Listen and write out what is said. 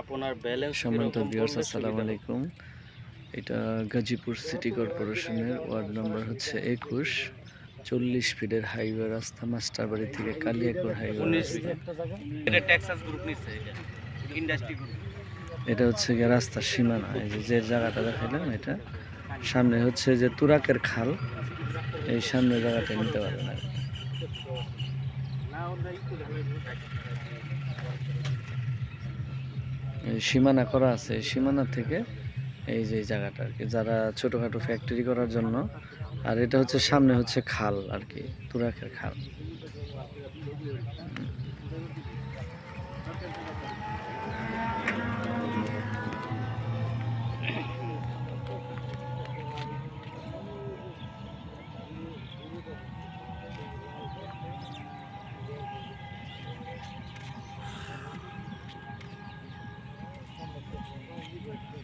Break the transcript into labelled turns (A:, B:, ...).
A: আপনার ব্যালেন্স
B: সম্মানিত ভিউয়ার্স আসসালামু আলাইকুম এটা গাজীপুর সিটি কর্পোরেশনের ওয়ার্ড নম্বর হচ্ছে একুশ চল্লিশ ফিটের হাইওয়ে রাস্তা মাস্টারবাড়ি থেকে কালিয়াকোর হাইওয়ে
A: এটা টেক্সাস গ্রুপ নিচ্ছে এটা ইন্ডাস্ট্রি গ্রুপ
B: এটা হচ্ছে গিয়ে রাস্তার সীমানা এই যে যে জায়গাটা দেখাইলাম এটা সামনে হচ্ছে যে তুরাকের খাল এই সামনে জায়গাটা নিতে পারবেন। এই সীমানা করা আছে সীমানা থেকে এই যে জায়গাটা আর কি, যারা ছোটোখাটো ফ্যাক্টরি করার জন্য। আর এটা হচ্ছে সামনে হচ্ছে খাল আর কি, তুরাকের খাল।